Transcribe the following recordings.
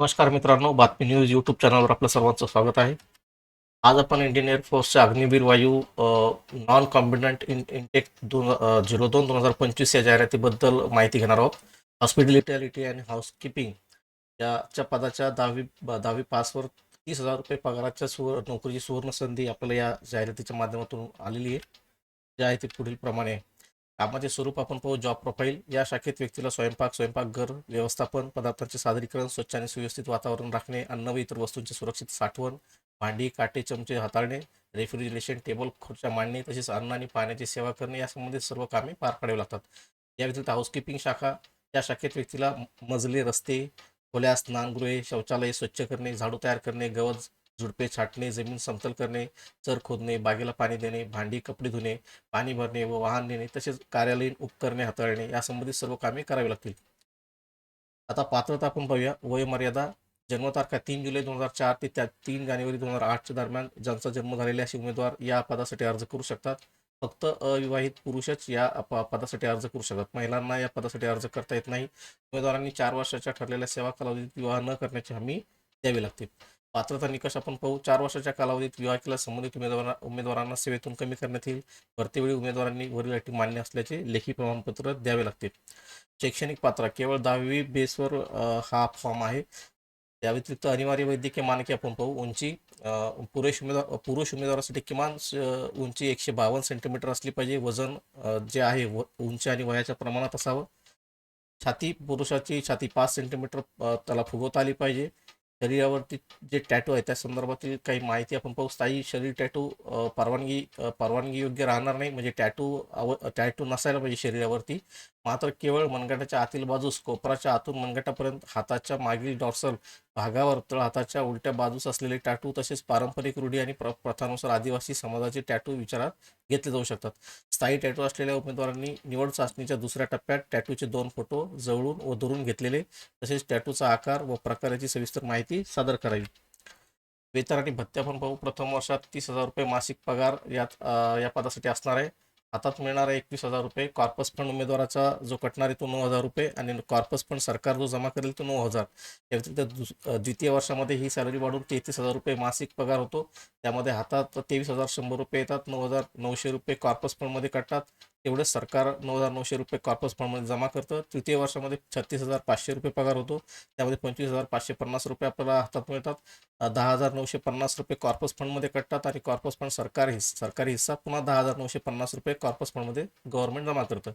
नमस्कार मित्रांनो बातमी न्यूज यूट्यूब चॅनलवर आपलं सर्वांचं स्वागत आहे. आज आपण Indian एअरफोर्सच्या Agniveer Vayu non combatant in intake दोन झिरो दोन दोन हजार पंचवीस या जाहिरातीबद्दल माहिती घेणार आहोत. हॉस्पिटॅलिटी आणि हाऊसकीपिंग याच्या पदाच्या दहावी दहावी पासवर तीस हजार रुपये पगाराच्या सुवर नोकरीची सुवर्ण संधी आपल्याला या जाहिरातीच्या माध्यमातून आलेली आहे. जे आहे पुढील प्रमाणे आहे. कामाचे स्वरूप आपण पाहू. जॉब प्रोफाईल या शाखेत व्यक्तीला स्वयंपाक स्वयंपाकघर व्यवस्थापन पदार्थांचे सादरीकरण स्वच्छ आणि सुव्यवस्थित वातावरण राखणे अन्न व इतर वस्तूंची सुरक्षित साठवण भांडी काटे चमचे हाताळणे रेफ्रिजरेशन टेबल खुर्च्या मांडणे तसेच अन्न आणि पाण्याची सेवा करणे या संबंधित सर्व कामे पार पाडावी लागतात. या व्यतिरिक्त हाऊसकीपिंग शाखा या शाखेत व्यक्तीला मजले रस्ते खोल्या स्नानगृहे शौचालय स्वच्छ करणे झाडू तयार करणे गवत झुडपे छाटणे जमीन समतल करणे चर खोदणे बागेला पाणी देणे भांडी कपडे धुणे पाणी भरणे व वाहन नेणे तसेच कार्यालयीन उपकरणे हाताळणे या संबंधित सर्व कामे करावी लागतील. आता पात्रता आपण पाहूया. वयमर्यादा जन्मतारखा तीन जुलै दोन हजार चार ते त्या तीन जानेवारी दोन हजार आठच्या दरम्यान ज्यांचा जन्म झालेले असे उमेदवार या पदासाठी अर्ज करू शकतात. फक्त अविवाहित पुरुषच या पदासाठी अर्ज करू शकतात. महिलांना या पदासाठी अर्ज करता येत नाही. उमेदवारांनी चार वर्षाच्या ठरलेल्या सेवा कालावधीत विवाह न करण्याची हमी द्यावी लागते पात्रता निकष आपण पाहू. चार वर्षाच्या कालावधीत विवाह केला. संबंधित उमेदवारांना उमेदवारांना सेवेतून कमी करण्यात येईल. भरतीवेळी उमेदवारांनी वरील अटी मान्य असल्याचे लेखी प्रमाणपत्र द्यावे लागते. शैक्षणिक पात्र केवळ दहावी बेसवर हा फॉर्म आहे. त्या व्यतिरिक्त अनिवार्य वैद्यकीय मानके आपण पाहू. उंची पुरुष उमेदवार पुरुष उमेदवारासाठी किमान स- उंची एकशे बावन्न सेंटीमीटर असली पाहिजे. वजन जे आहे व उंची आणि वयाच्या प्रमाणात असावं. छाती पुरुषाची छाती पाच सेंटीमीटर त्याला फुगवता आली पाहिजे. शरीरावरती जे टॅटू आहे त्या संदर्भातील काही माहिती आपण पाहू. स्थायी शरीर टॅटू परवानगी परवानगी योग्य राहणार नाही. म्हणजे टॅटू आव टॅटू नसायला पाहिजे शरीरावरती. मात्र केवळ मनगटाच्या आतील बाजूस कोपराच्या आतून मनगटापर्यंत हाताच्या मागील डॉर्सल भागावर तळ हाताच्या उलट्या बाजूस असलेले टॅटू तसेच पारंपरिक रूढी आणि प्र प्रथानुसार आदिवासी समाजाचे टॅटू विचारात घेतले जाऊ शकतात. स्थायी टॅटू असलेल्या उमेदवारांनी निवड चाचणीच्या दुसऱ्या टप्प्यात टॅटूचे दोन फोटो जवळून व दुरून घेतलेले तसेच टॅटूचा आकार व प्रकाराची सविस्तर माहिती सादर करावी. वेतन आणि भत्त्या पण पाहू प्रथम वर्षात तीस हजार रुपये मासिक पगार यात या पदासाठी असणार आहे. हातात मिळणारा एकवीस हजार रुपये. कॉर्पस फंड उमेदवाराचा जो कटणार आहे तो नऊ हजार रुपये आणि कॉर्पस फंड सरकार जो जमा करेल तो नऊ हजार. या व्यतिरिक्त द्वितीय वर्षामध्ये ही सॅलरी वाढून तेहतीस हजार रुपये मासिक पगार होतो. त्यामध्ये हातात तेवीस हजार शंभर रुपये येतात. नऊ हजार नऊशे रुपये कॉर्पस फंडमध्ये कटतात. एवढं सरकार नऊ हजार नऊशे रुपये कॉर्पस फंडमध्ये जमा करतं. तृतीय वर्षामध्ये छत्तीस हजार पाचशे रुपये पगार होतो. त्यामध्ये पंचवीस हजार पाचशे पन्नास रुपये आपल्याला हातात मिळतात. दहा हजार नऊशे पन्नास रुपये कॉर्पस फंडमध्ये कटतात आणि कॉर्पस फंड सरकार हिस सरकारी हिस्सा पुन्हा दहा हजार नऊशे पन्नास रुपये कॉर्पस फंडमध्ये गव्हर्नमेंट जमा करतं.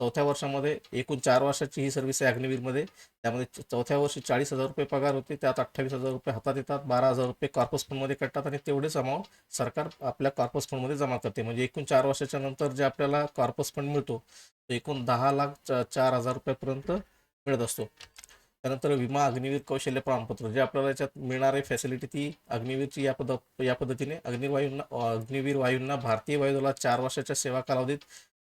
चौथ्या वर्षामध्ये एकूण चार वर्षाची ही सर्व्हिस आहे अग्निवीरमध्ये. त्यामध्ये चौथ्या वर्षी चाळीस हजार रुपये पगार होते. त्यात अठ्ठावीस हजार रुपये हातात येतात. बारा हजार रुपये कॉर्पस फंडमध्ये कटतात आणि तेवढेच अमाऊंट सरकार आपल्या कॉर्पस फंडमध्ये जमा करते. म्हणजे एकूण चार वर्षाच्या नंतर जे आपल्याला कॉर्पस फंड मिळतो तो एकूण दहा लाख चार हजार रुपयापर्यंत मिळत असतो. त्यानंतर विमा अग्निवीर कौशल्य प्रमाणपत्र जे आपल्याला याच्यात मिळणारी फॅसिलिटी ती अग्निवीरची या पद या पद्धतीने अग्निवायूंना अग्निवीर वायूंना भारतीय वायुदलात चार वर्षाच्या सेवा कालावधीत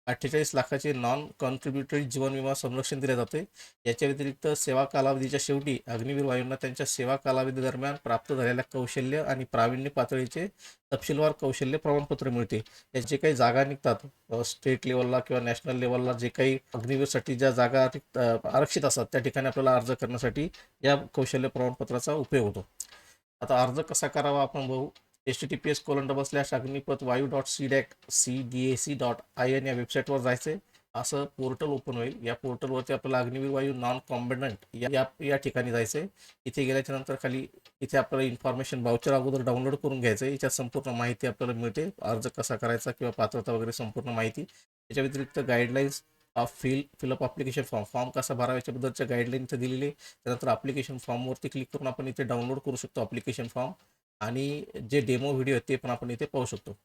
अठ्ठेचाळीस लाखाचे नॉन कॉन्ट्रीब्युटरी जीवन विमा संरक्षण दिले जाते. याच्या व्यतिरिक्त सेवा कालावधीच्या शेवटी अग्निवीर वायूंना त्यांच्या सेवा कालावधी दरम्यान प्राप्त झालेल्या कौशल्य आणि प्रावीण्य पातळीचे तपशीलवार कौशल्य प्रमाणपत्र मिळते. याचे काही जागा निघतात स्टेट लेवलला किंवा नॅशनल लेवलला जे काही अग्निवीरसाठी ज्या जागा आरक्षित असतात त्या ठिकाणी आपल्याला अर्ज करण्यासाठी या कौशल्य प्रमाणपत्राचा उपयोग होतो. आता अर्ज कसा करावा आपण बघू. H T T P S colon double slash Agnipath Vayu dot C DAC C D A C dot I N या वेबसाईटवर जायचं असं पोर्टल ओपन होईल. या पोर्टलवरती आपल्याला अग्निवीर वायू नॉन कॉम्बिडंट या या- या ठिकाणी जायचं आहे इथे गेल्याच्यानंतर खाली इथे आपल्याला इन्फॉर्मेशन बाउचर अगोदर डाउनलोड करून घ्यायचं आहे याच्यात संपूर्ण माहिती आपल्याला मिळते. अर्ज कसा करायचा किंवा पात्रता वगैरे संपूर्ण माहिती. त्याच्या व्यतिरिक्त guidelines of fill fill up application form form कसा भरावा याच्याबद्दलच्या गाईडलाईन इथे दिलेली. त्यानंतर अप्लिकेशन फॉर्मवरती क्लिक करून आपण इथे डाउनलोड करू शकतो अप्लिकेशन फॉर्म आणि जे डेमो व्हिडिओ आहेत ते पण आपण इथे पाहू शकतो.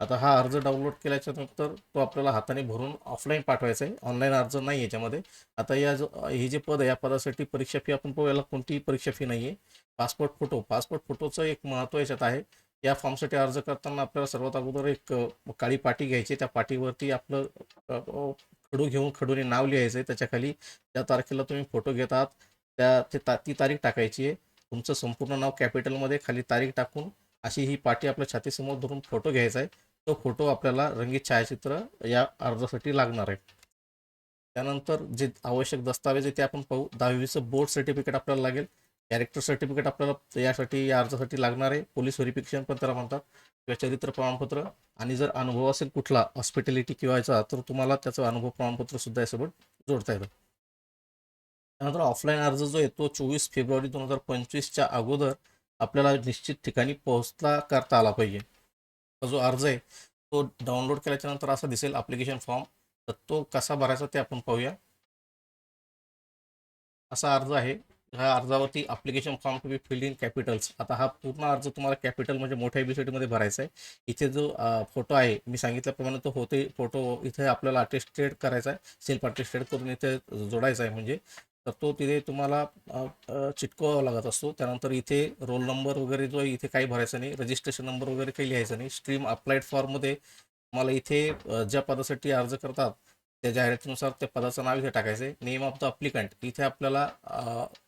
आता हा अर्ज डाउनलोड केल्याच्यानंतर तो आपल्याला हाताने भरून ऑफलाईन पाठवायचा आहे. ऑनलाईन अर्ज नाही याच्यामध्ये. आता या जो हे जे पद आहे या पदासाठी परीक्षा फी आपण पाहू याला कोणतीही परीक्षा फी नाही आहे पासपोर्ट फोटो पासपोर्ट फोटोचं एक महत्त्व याच्यात आहे. या फॉर्मसाठी अर्ज करताना आपल्याला सर्वात अगोदर एक काळी पाटी घ्यायची त्या पाटीवरती आपलं खडू घेऊन खडूने नाव लिहायचं आहे. त्याच्याखाली त्या तारखेला तुम्ही फोटो घेतात त्या ते ता ती तारीख टाकायची आहे. तुमचं संपूर्ण नाव कॅपिटलमध्ये खाली तारीख टाकून अशी ही पाठी आपल्या छातीसमोर धरून फोटो घ्यायचा आहे. तो फोटो आपल्याला रंगीत छायाचित्र या अर्जासाठी लागणार आहे. त्यानंतर जे आवश्यक दस्तावेज आहे ते आपण पाहू. दहावीचं बोर्ड सर्टिफिकेट आपल्याला लागेल. कॅरेक्टर सर्टिफिकेट आपल्याला यासाठी या अर्जासाठी लागणार आहे. पोलीस व्हेरिफिकेशन पण त्याला म्हणतात. किंवा चरित्र प्रमाणपत्र. आणि जर अनुभव असेल कुठला हॉस्पिटॅलिटी किंवा याचा तर तुम्हाला त्याचं अनुभव प्रमाणपत्र सुद्धा यासोबत जोडता येतं. त्यानंतर ऑफलाईन अर्ज जो आहे तो चोवीस फेब्रुवारी दोन हजार पंचवीसच्या अगोदर आपल्याला निश्चित ठिकाणी पोहोचला करता आला पाहिजे. जो अर्ज आहे तो डाउनलोड केल्याच्यानंतर असा दिसेल अप्लिकेशन फॉर्म तर तो कसा भरायचा ते आपण पाहूया. असा अर्ज आहे. ह्या अर्जावरती application form to be filled in capitals आता हा पूर्ण अर्ज तुम्हाला कॅपिटल म्हणजे मोठ्या एबीसीडीमध्ये भरायचा आहे. इथे जो फोटो आहे मी सांगितल्याप्रमाणे तो होते फोटो इथे आपल्याला अटेस्टेड करायचा आहे. सेल्फ अटेस्टेड करून इथे जोडायचा आहे म्हणजे. तर तो तिथे तुम्हाला चिटकवावा लागत असतो. त्यानंतर इथे रोल नंबर वगैरे जो आहे इथे काही भरायचा नाही. रजिस्ट्रेशन नंबर वगैरे काही लिहायचा नाही. स्ट्रीम अप्लाइड फॉर्ममध्ये तुम्हाला इथे ज्या पदासाठी अर्ज करतात त्या जाहिरातीनुसार त्या पदाचं नाव इथे टाकायचं आहे. नेम ऑफ द अप्लिकंट इथे आपल्याला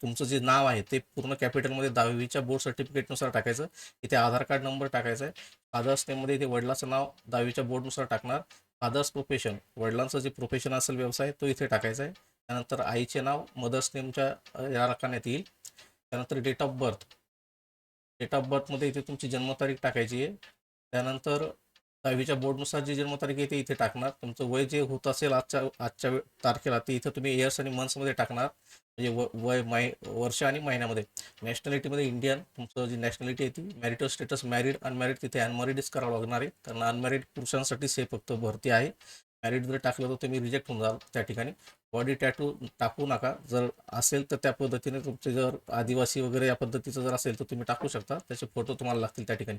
तुमचं जे नाव आहे ते पूर्ण कॅपिटलमध्ये दहावीच्या बोर्ड सर्टिफिकेटनुसार टाकायचं. इथे आधार कार्ड नंबर टाकायचा आहे. फादर्स नेममध्ये इथे वडिलाचं नाव दहावीच्या बोर्डनुसार टाकणार. फादर्स प्रोफेशन वडिलांचं जे प्रोफेशन असेल व्यवसाय तो इथे टाकायचा आहे. त्यानंतर आईचे नाव मदर्स नेमच्या या रकान्यात येईल. त्यानंतर date of birth. Date of बर्थमध्ये इथे तुमची जन्मतारीख टाकायची आहे. त्यानंतर दहावीच्या बोर्डनुसार जी जन्मतारीख आहे ते इथे टाकणार. तुमचं वय जे होत असेल आजच्या आजच्या तारखेला ते इथं तुम्ही इयर्स आणि मंथ्समध्ये टाकणार. म्हणजे व वय माय वर्ष आणि महिन्यामध्ये. नॅशनॅलिटीमध्ये इंडियन तुमचं जी नॅशनॅलिटी आहे ती मॅरिटल स्टेटस मॅरिड अनमॅरिड तिथे अनमॅरिडच करावं लागणार आहे. कारण अनमॅरिड पुरुषांसाठीच हे फक्त भरती आहे. मॅरिड जर टाकलं तर तुम्ही रिजेक्ट होऊन जाल त्या ठिकाणी. बॉडी टॅटू टाकू नका. जर असेल तर त्या पद्धतीने तुमचे जर आदिवासी वगैरे या पद्धतीचं जर असेल तर तुम्ही टाकू शकता. त्याचे फोटो तुम्हाला लागतील त्या ठिकाणी.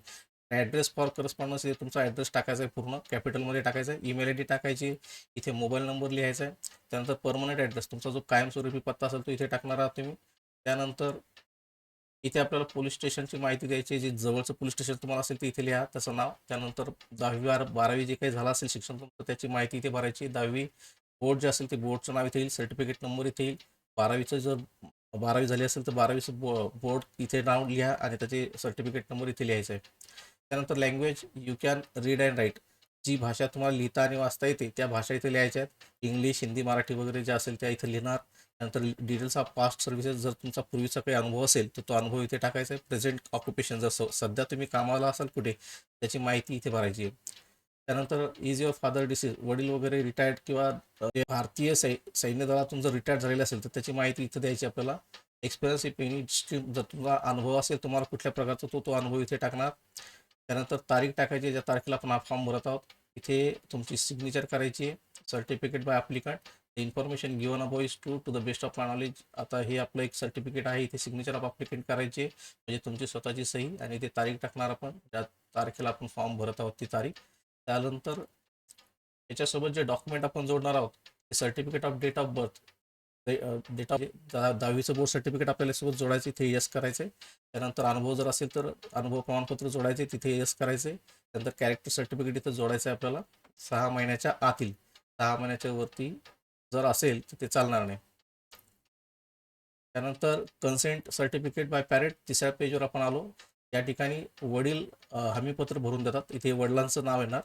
ॲड्रेस फॉर करस्पॉन्डन्स हे तुमचा ॲड्रेस टाकायचा आहे पूर्ण. कॅपिटलमध्ये टाकायचा आहे. ईमेल आय डी टाकायची. इथे मोबाईल नंबर लिहायचा आहे. त्यानंतर परमनंट ॲड्रेस तुमचा जो कायमस्वरूपी पत्ता असेल तो इथे टाकणार आहात तुम्ही. त्यानंतर इथे आपल्याला पोलीस स्टेशनची माहिती द्यायची जे जवळचं पोलीस स्टेशन तुम्हाला असेल ते इथे लिहा त्याचं नाव. त्यानंतर दहावी बार बारावी जे काही झालं असेल शिक्षण तुमचं त्याची माहिती इथे भरायची दहावी बोर्ड जे असेल ते बोर्डचं नाव इथे येईल. सर्टिफिकेट नंबर इथे येईल. बारावीचं जर बारावी झाली असेल तर बारावीचं बो बोर्ड इथे नाव लिहा आणि त्याचे सर्टिफिकेट नंबर इथे लिहायचं आहे. त्यानंतर language you can read and write जी भाषा तुम्हाला लिहिता आणि वाचता येते त्या भाषा इथे लिहायच्या आहेत. इंग्लिश हिंदी मराठी वगैरे ज्या असेल त्या इथे लिहिणार. नंतर डिटेल्स ऑफ पास्ट सर्व्हिसेस जर तुमचा पूर्वीचा काही अनुभव असेल तर तो अनुभव इथे टाकायचा आहे. प्रेझेंट ऑक्युपेशन जर सध्या तुम्ही कामाला असाल कुठे त्याची माहिती इथे भरायची आहे. त्यानंतर इज युअर फादर डिसीज वडील वगैरे रिटायर्ड किंवा भारतीय सै सैन्य दलातून जर रिटायर्ड झालेले असेल तर त्याची माहिती इथे द्यायची आपल्याला. एक्सपिरियन्स इफ एनी जर तुमचा अनुभव असेल तुम्हाला कुठल्या प्रकारचा तो तो अनुभव इथे टाकणार. त्यानंतर तारीख टाकायची ज्या तारखेला आपण हा फॉर्म भरत आहोत इथे तुमची सिग्नेचर करायची आहे certificate by applicant information given above is to to the best of my knowledge आता हे आपलं एक सर्टिफिकेट आहे इथे सिग्नेचर ऑफ अप्लिकंट करायची आहे. म्हणजे तुमची स्वतःची सही आणि इथे तारीख टाकणार आपण ज्या तारखेला आपण फॉर्म भरत आहोत ती तारीख. त्यानंतर याच्यासोबत जे डॉक्युमेंट आपण जोडणार आहोत certificate of date of birth data म्हणजे दहावीचं बोर्ड सर्टिफिकेट आपल्याला सोबत जोडायचं इथे यस करायचं त्यानंतर अनुभव जर असेल तर अनुभव प्रमाणपत्र जोडायचे तिथे यस करायचे त्यानंतर कॅरेक्टर सर्टिफिकेट इथं जोडायचं आहे आपल्याला सहा महिन्याच्या आतील. सहा महिन्याच्या वरती जर असेल तर ते चालणार नाही. त्यानंतर कन्सेंट सर्टिफिकेट बाय पॅरेंट तिसऱ्या पेजवर आपण आलो. या ठिकाणी वडील हमीपत्र भरून देतात. इथे वडिलांचं नाव येणार.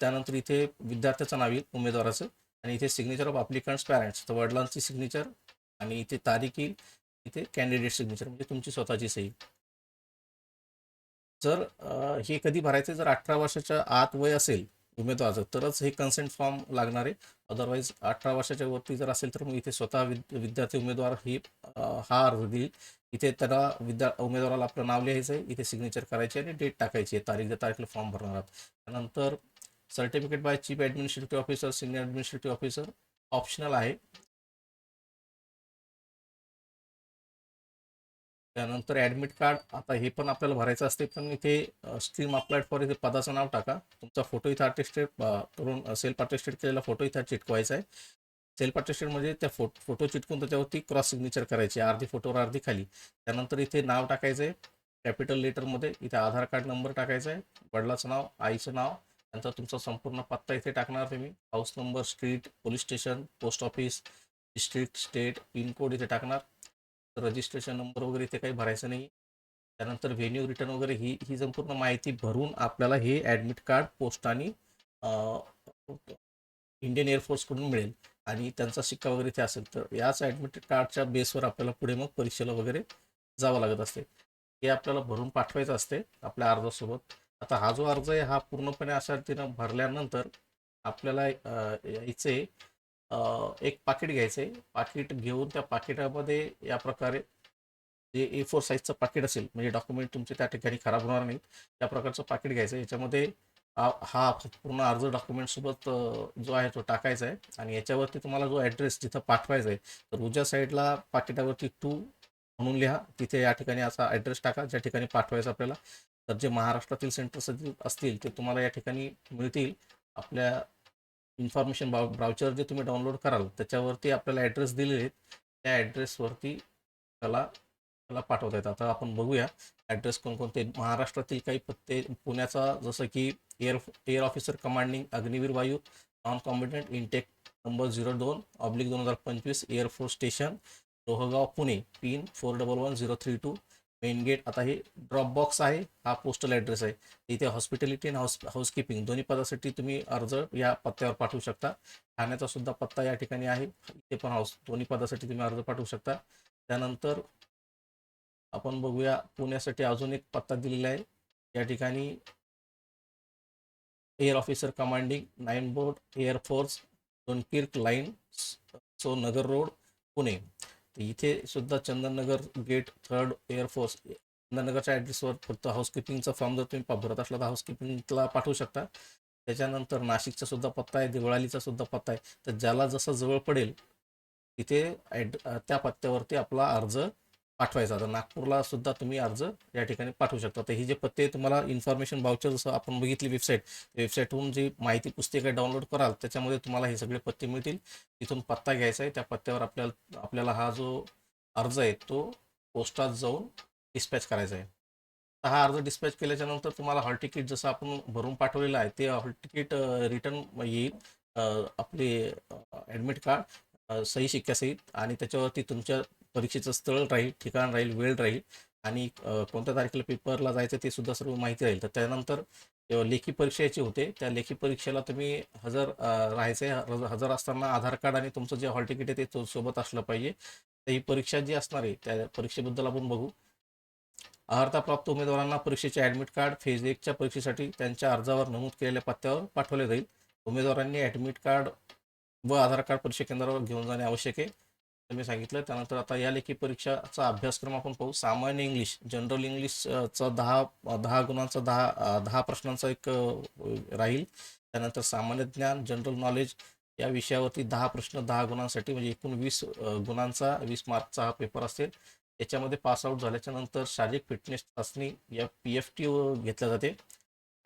त्यानंतर इथे विद्यार्थ्याचं नाव येईल उमेदवाराचं. आणि इथे सिग्नेचर ऑफ अप्लिकंट्स पॅरेंट्स तर वडिलांची सिग्नेचर आणि इथे तारीख येईल. इथे कॅन्डिडेट सिग्नेचर म्हणजे तुमची स्वतःची सही जर हे कधी भरायचे जर अठरा वर्षाच्या आत वय असेल उमेदवाराचं तरच हे कन्सेंट फॉर्म लागणार आहे. अदरवाईज अठरा वर्षाच्या वरती जर असेल तर मग इथे स्वतः विद्यार्थी उमेदवार ही हा अर्ज देईल. इथे त्याला विद्या उमेदवाराला आपलं नाव लिहायचं आहे. इथे सिग्नेचर करायची आणि डेट टाकायची आहे. तारीख तारखेला फॉर्म भरणार आहात. त्यानंतर certificate by chief administrative officer senior administrative officer optional आहे. त्यानंतर ॲडमिट कार्ड आता हे पण आपल्याला भरायचं असते पण इथे स्ट्रीम अप्लाइड फॉर इथे पदाचं नाव टाका. तुमचा फोटो इथं अटेस्टेड करून सेल्फ अटेस्टेड केलेला फोटो इथं चिटकवायचा आहे. सेल्फ अटेस्टेड म्हणजे त्या फो फोटो चिटकून त्याच्यावरती क्रॉस सिग्नेचर करायची आहे. अर्धी फोटोवर अर्धी खाली. त्यानंतर इथे नाव टाकायचं आहे कॅपिटल लेटरमध्ये इथे आधार कार्ड नंबर टाकायचा आहे वडिलाचं नाव आईचं नाव नंतर तुमचा संपूर्ण पत्ता इथे टाकणार तुम्ही house number street police station post office district state pin code इथे टाकणार. रजिस्ट्रेशन नंबर वगैरे इथे काही भरायचं नाही. त्यानंतर व्हेन्यू रिटर्न वगैरे ही ही संपूर्ण माहिती भरून आपल्याला हे ॲडमिट कार्ड पोस्टाने इंडियन एअरफोर्सकडून मिळेल. आणि त्यांचा शिक्का वगैरे इथे असेल तर याच ॲडमिट कार्डच्या बेसवर आपल्याला पुढे मग परीक्षेला वगैरे जावं लागत असते. हे आपल्याला भरून पाठवायचं असते आपल्या अर्जासोबत. आता हा जो अर्ज आहे हा पूर्णपणे अशा रीतीनं भरल्यानंतर आपल्याला अ, यायचे एक पाकिट घ्यायचं. आहे पाकिट घेऊन त्या पाकिटामध्ये या प्रकारे जे ए फोर साईजचं पाकिट असेल म्हणजे डॉक्युमेंट तुमचे त्या ठिकाणी खराब होणार नाही त्या प्रकारचं पाकिट घ्यायचं. याच्यामध्ये हा पूर्ण अर्ज डॉक्युमेंटसोबत जो आहे तो टाकायचा आहे आणि याच्यावरती तुम्हाला जो ॲड्रेस तिथं पाठवायचा आहे तर उजव्या साईडला पाकिटावरती टू म्हणून लिहा. तिथे या ठिकाणी असा ॲड्रेस टाका ज्या ठिकाणी पाठवायचा आपल्याला. तर जे महाराष्ट्रातील सेंटर्स असतील ते तुम्हाला या ठिकाणी मिळतील. आपल्या इन्फॉर्मेशन ब्राउ ब्राउचर जे तुम्ही डाउनलोड कराल त्याच्यावरती आपल्याला ॲड्रेस दिलेले आहेत. त्या ॲड्रेसवरती त्याला त्याला पाठवता येतं आता आपण बघूया ॲड्रेस कोणकोणते महाराष्ट्रातील काही पत्ते पुण्याचा जसं की air air officer commanding Agniveer Vayu non combatant intake number zero दोन ऑब्लिक दोन हजार पंचवीस air force station Lohegaon Pune pin four double one zero three two main gate आता हे ड्रॉप बॉक्स आहे हा पोस्टल ॲड्रेस आहे. इथे हॉस्पिटॅलिटी आणि हाऊस हाऊसकीपिंग दोन्ही पदासाठी तुम्ही अर्ज या पत्त्यावर पाठवू शकता. ठाण्याचा सुद्धा पत्ता या ठिकाणी आहे. इथे पण हाऊस दोन्ही पदासाठी तुम्ही अर्ज पाठवू शकता. त्यानंतर आपण बघूया पुण्यासाठी अजून एक पत्ता दिलेला आहे. या ठिकाणी air officer commanding nine board air force Dunkirk line so Nagar road Pune. इथे सुद्धा Chandannagar gate third air force चंदननगरच्या ॲड्रेसवर फक्त हाऊसकीपिंगचा फॉर्म जर तुम्ही पा- भरत असला तर हाऊसकीपिंगला पाठवू शकता. त्याच्यानंतर नाशिकचा सुद्धा पत्ता आहे देवळालीचा सुद्धा पत्ता आहे. तर ज्याला जसं जवळ पडेल तिथे ॲड त्या पत्त्यावरती आपला अर्ज पाठवायचा. तर नागपूरला सुद्धा तुम्ही अर्ज या ठिकाणी पाठवू शकता. तर ही जे पत्ते तुम्हाला इन्फॉर्मेशन बाउचर जसं आपण बघितली वेबसाईट वेबसाईटहून जी माहिती पुस्तिका डाउनलोड कराल त्याच्यामध्ये तुम्हाला हे सगळे पत्ते मिळतील. तिथून पत्ता घ्यायचा आहे. त्या पत्त्यावर आपल्याला आपल्याला हा जो अर्ज आहे तो पोस्टात जाऊन डिस्पॅच करायचा आहे. तर हा अर्ज डिस्पॅच केल्याच्यानंतर तुम्हाला हॉल तिकीट जसं आपण भरून पाठवलेलं आहे ते हॉल तिकीट रिटर्न येईल. आपले ॲडमिट कार्ड सही शिक्क्यासहित. आणि त्याच्यावरती तुमच्या परीक्षेचं स्थळ राहील ठिकाण राहील वेळ राहील आणि कोणत्या तारखेला पेपरला जायचं ते सुद्धा सर्व माहिती राहील. तर त्यानंतर लेखी परीक्षेचे होते. त्या लेखी परीक्षेला तुम्ही हजर राहायचे हजर असताना आधार कार्ड आणि तुमचं जे हॉल तिकीट आहे ते सोबत असलं पाहिजे. तर ही परीक्षा जी असणार आहे त्या परीक्षेबद्दल आपण बघू. अर्हताप्राप्त उमेदवारांना परीक्षेचे ॲडमिट कार्ड फेज एकच्या परीक्षेसाठी त्यांच्या अर्जावर नमूद केलेल्या पत्त्यावर पाठवले जाईल. उमेदवारांनी ॲडमिट कार्ड व आधार कार्ड परीक्षा केंद्रावर घेऊन जाणे आवश्यक आहे. मी सांगितलं त्यानंतर आता या लेखी परीक्षाचा अभ्यासक्रम आपण पाहू. सामान्य इंग्लिश जनरल इंग्लिशचा दहा दहा गुणांचा दहा दहा प्रश्नांचा एक राहील. त्यानंतर सामान्य ज्ञान जनरल नॉलेज या विषयावरती दहा प्रश्न दहा गुणांसाठी म्हणजे एकूण वीस गुणांचा वीस मार्कचा हा पेपर असेल. याच्यामध्ये पास आऊट झाल्याच्यानंतर शारीरिक फिटनेस चाचणी या पी एफ टी घेतल्या जाते.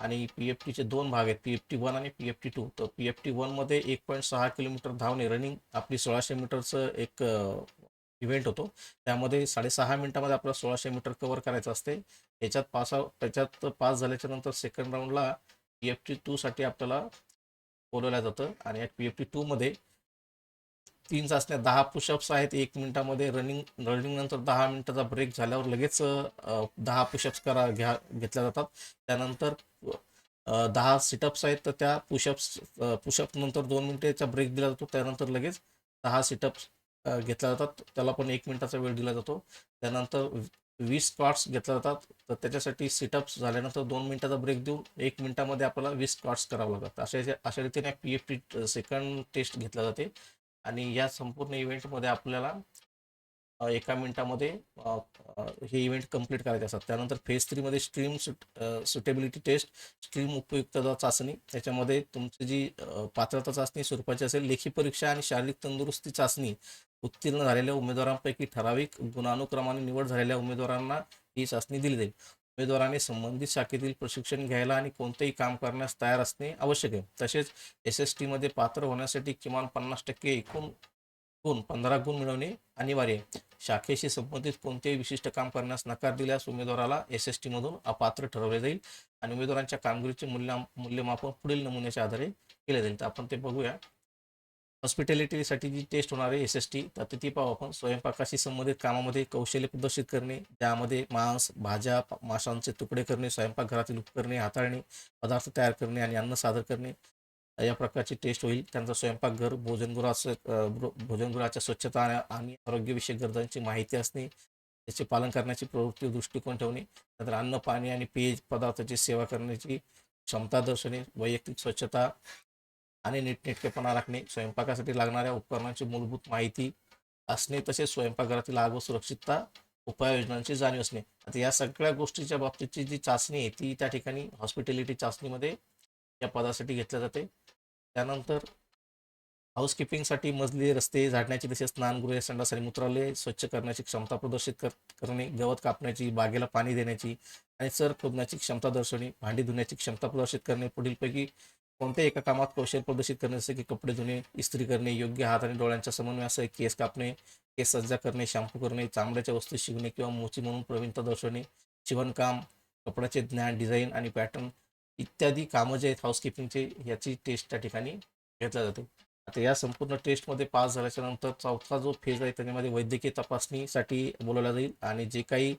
आणि पी एफ टीचे दोन भाग आहेत पी एफ टी वन आणि पी एफ टी टू तर पी एफ टी वनमध्ये एक पॉईंट सहा किलोमीटर धावणे रनिंग आपली सोळाशे मीटरचं एक इव्हेंट होतो. त्यामध्ये साडेसहा मिनिटामध्ये आपल्याला सोळाशे मीटर कव्हर करायचं असते. याच्यात पास त्याच्यात पास झाल्याच्यानंतर सेकंड राऊंडला पी एफ टी टूसाठी आपल्याला बोलवलं जातं. आणि या पी एफ टी टूमध्ये तीन चाचण्या दहा पुशअप्स आहेत. एक मिनिटामध्ये रनिंग रनिंग नंतर दहा मिनिटाचा ब्रेक झाल्यावर लगेच दहा पुशअप्स करा घ्या घेतल्या जातात. त्यानंतर दहा सिटअप्स आहेत. तर त्या पुशअप्स पुशअप नंतर दोन मिनिटाचा ब्रेक दिला जातो. त्यानंतर लगेच दहा सिटअप्स घेतल्या जातात. त्याला पण एक मिनिटाचा वेळ दिला जातो. त्यानंतर वीस स्क्वॉट्स घेतल्या जातात. तर त्याच्यासाठी सिटअप्स झाल्यानंतर दोन मिनिटाचा ब्रेक देऊन एक मिनिटामध्ये आपल्याला वीस स्क्वॉट्स करावं लागतात. अशा अशा रीतीने P F T second test घेतल्या जाते. आणि या संपूर्ण इव्हेंटमध्ये आपल्याला एका मिनिटामध्ये हे इव्हेंट कंप्लीट करायचे असतात. त्यानंतर फेज थ्रीमध्ये स्ट्रीम सुटेबिलिटी टेस्ट स्ट्रीम उपयुक्तता चाचणी. त्याच्यामध्ये तुमची जी पात्रता चाचणी स्वरूपाची असेल लेखी परीक्षा आणि शारीरिक तंदुरुस्ती चाचणी उत्तीर्ण झालेल्या उमेदवारांपैकी ठराविक गुणानुक्रमाने निवड झालेल्या उमेदवारांना ही चाचणी दिली जाईल. उमेदवाराने संबंधित शाखेतील प्रशिक्षण घ्यायला आणि कोणतेही काम करण्यास तयार असणे आवश्यक आहे. तसेच एस एस टीमध्ये पात्र होण्यासाठी किमान पन्नास टक्के एकूण गुण पंधरा गुण मिळवणे अनिवार्य आहे. शाखेशी संबंधित कोणतेही विशिष्ट काम करण्यास नकार दिल्यास उमेदवाराला एस एस टीमधून अपात्र ठरवले जाईल आणि उमेदवारांच्या कामगिरीचे मूल्य मूल्यमापन पुढील नमुन्याच्या आधारे केले जाईल. तर आपण ते बघूया. हॉस्पिटॅलिटीसाठी जी टेस्ट होणार आहे एस एस टी तर ती पाहू आपण. स्वयंपाकाशी संबंधित कामामध्ये कौशल्य प्रदर्शित करणे ज्यामध्ये मांस भाज्या माशांचे तुकडे करणे स्वयंपाकघरातील उपकरणे हाताळणे पदार्थ तयार करणे आणि अन्न सादर करणे या प्रकारची टेस्ट होईल. त्यांचा स्वयंपाकघर भोजनगृहाचं भोजनगृहाच्या स्वच्छता आणि- आरोग्यविषयक गरजांची माहिती असणे त्याचे पालन करण्याची प्रवृत्ती दृष्टिकोन ठेवणे नंतर अन्न पाणी आणि पेय पदार्थाची सेवा करण्याची क्षमता दर्शवणे वैयक्तिक स्वच्छता आणि नीटनेटकेपणा राखणे स्वयंपाकासाठी लागणाऱ्या उपकरणांची मूलभूत माहिती असणे तसेच स्वयंपाकघरातील आग व सुरक्षितता उपाययोजनांची जाणीव असणे. आता या सगळ्या गोष्टीच्या बाबतीतची जी चाचणी आहे ती त्या ठिकाणी हॉस्पिटॅलिटी चाचणीमध्ये या पदासाठी घेतल्या जाते. त्यानंतर हाऊसकीपिंगसाठी मजली रस्ते झाडण्याची तसेच स्नानगृहे संडास आणि मूत्रालय स्वच्छ करण्याची क्षमता प्रदर्शित कर करणे गवत कापण्याची बागेला पाणी देण्याची आणि सर खोदण्याची क्षमता दर्शवणे भांडी धुण्याची क्षमता प्रदर्शित करणे पुढीलपैकी कोणत्याही एका कामात कौशल्य प्रदर्शित करणे जसे की कपडे धुणे इस्त्री करणे योग्य हात आणि डोळ्यांच्या समन्वयासह केस कापणे केस सज्जा करणे शॅम्पू करणे चामड्याच्या वस्तू शिवणे किंवा मोची म्हणून प्रवीणता दर्शवणे शिवणकाम कपड्याचे ज्ञान डिझाईन आणि पॅटर्न इत्यादी कामं जे आहेत हाऊसकीपिंगचे याची टेस्ट त्या ठिकाणी घेतल्या जाते. आता या संपूर्ण टेस्टमध्ये पास झाल्याच्यानंतर चौथा जो फेज आहे त्याच्यामध्ये वैद्यकीय तपासणीसाठी बोलवला जाईल आणि जे काही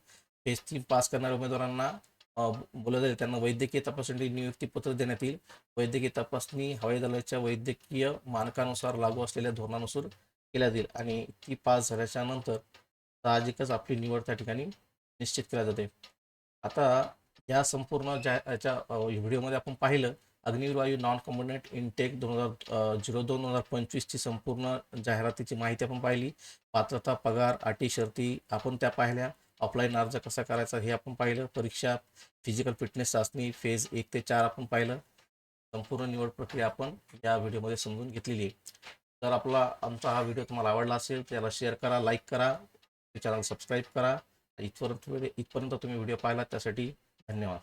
फेज तीन पास करणाऱ्या उमेदवारांना अ, जाईल त्यांना वैद्यकीय तपासणी नियुक्तीपत्र देण्यात येईल. वैद्यकीय तपासणी हवाई दलाच्या वैद्यकीय मानकानुसार लागू असलेल्या धोरणानुसार केल्या जाईल आणि ती पास झाल्याच्यानंतर साहजिकच आपली निवड त्या ठिकाणी निश्चित केल्या जाते. आता या संपूर्ण ज्या याच्या व्हिडिओमध्ये आपण पाहिलं अग्निवायू नॉन कम्पोनंट इनटेक दोन हजार झिरो दोन हजार पंचवीसची संपूर्ण जाहिरातीची माहिती आपण पाहिली. पात्रता पगार अटी शर्ती आपण त्या पाहिल्या. ऑफलाईन अर्ज कसा करायचा हे आपण पाहिलं. परीक्षा फिजिकल फिटनेस चाचणी फेज एक ते चार आपण पाहिलं. संपूर्ण निवड प्रक्रिया आपण या व्हिडिओमध्ये समजून घेतलेली आहे. तर आपला आमचा हा व्हिडिओ तुम्हाला आवडला असेल त्याला शेअर करा लाईक करा चॅनल सबस्क्राईब करा. इथपर्यंत इथपर्यंत तुम्ही व्हिडिओ पाहिला त्यासाठी धन्यवाद.